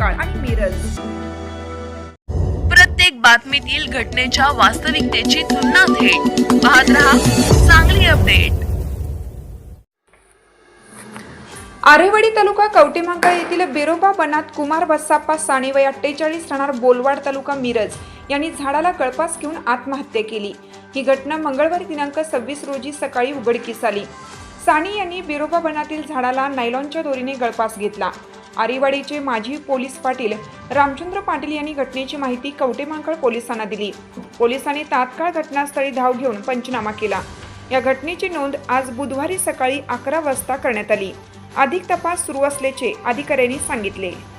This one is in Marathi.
महांकाळ आणि मिरज प्रत्येक बातमीतील घटनेच्या वास्तविकतेची तुलना थेट. पाहत रहा चांगली अपडेट. आरेवाडी तालुका कवटेमांकाळ येथील बेरोबा बनात कुमार बस्साप्पा साने वय अठ्ठेचाळीस राहणार बोलवाड तालुका मिरज. यांनी झाडाला कळपास घेऊन आत्महत्या केली. ही घटना मंगळवारी दिनांक सव्वीस रोजी सकाळी उघडकीस आली. साने यांनी बेरोबा बनातील झाडाला नायलॉनच्या दोरीने गळपास घेतला. आरेवाडीचे माजी पोलीस पाटील रामचंद्र पाटील यांनी घटनेची माहिती कवटेमांकळ पोलिसांना दिली. पोलिसांनी तात्काळ घटनास्थळी धाव घेऊन पंचनामा केला. या घटनेची नोंद आज बुधवारी सकाळी अकरा वाजता करण्यात आली. अधिक तपास सुरू असल्याचे अधिकाऱ्यांनी सांगितले.